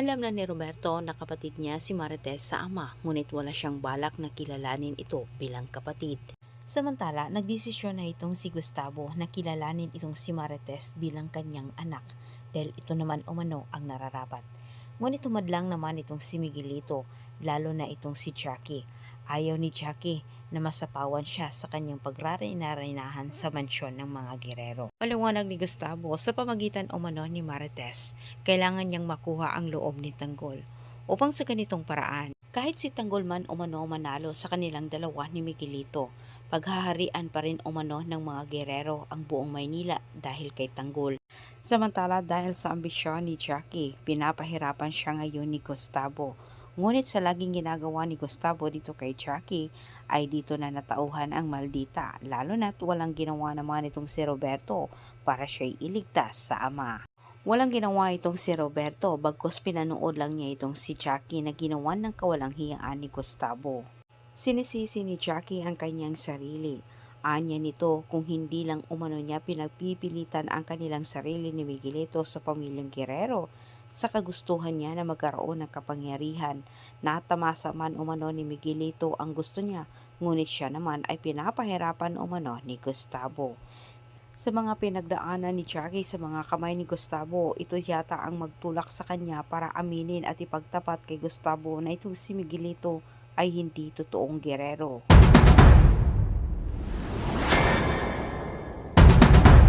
Alam na ni Roberto na kapatid niya si Marites sa ama, ngunit wala siyang balak na kilalanin ito bilang kapatid. Samantala, nagdesisyon na itong si Gustavo na kilalanin itong si Marites bilang kanyang anak dahil ito naman umano ang nararapat. Ngunit tumadlang naman itong si Miguelito, lalo na itong si Jackie. Ayaw ni Jackie na masapawan siya sa kanyang pagrarinahan sa mansyon ng mga gerero. Maliwanag ni Gustavo sa pamagitan umano ni Marites, kailangan niyang makuha ang loob ni Tanggol. Upang sa ganitong paraan, kahit si Tanggol man umano manalo sa kanilang dalawa ni Miguelito, paghaharian pa rin umano ng mga gerero ang buong Maynila dahil kay Tanggol. Samantala dahil sa ambisyon ni Jackie, pinapahirapan siya ngayon ni Gustavo. Ngunit sa laging ginagawa ni Gustavo dito kay Jackie, ay dito na natauhan ang maldita, lalo na't walang ginawa naman itong si Roberto para siya'y iligtas sa ama. Walang ginawa itong si Roberto, bagkus pinanood lang niya itong si Jackie na ginawa ng kawalang hiyaan ni Gustavo. Sinisisi ni Jackie ang kanyang sarili. Anya nito kung hindi lang umano niya pinagpipilitan ang kanilang sarili ni Miguelito sa pamilyang Guerrero sa kagustuhan niya na magkaroon ng kapangyarihan na tamasa man umano ni Miguelito ang gusto niya ngunit siya naman ay pinapahirapan umano ni Gustavo. Sa mga pinagdaanan ni Jackie sa mga kamay ni Gustavo, ito yata ang magtulak sa kanya para aminin at ipagtapat kay Gustavo na itong si Miguelito ay hindi totoong gerero.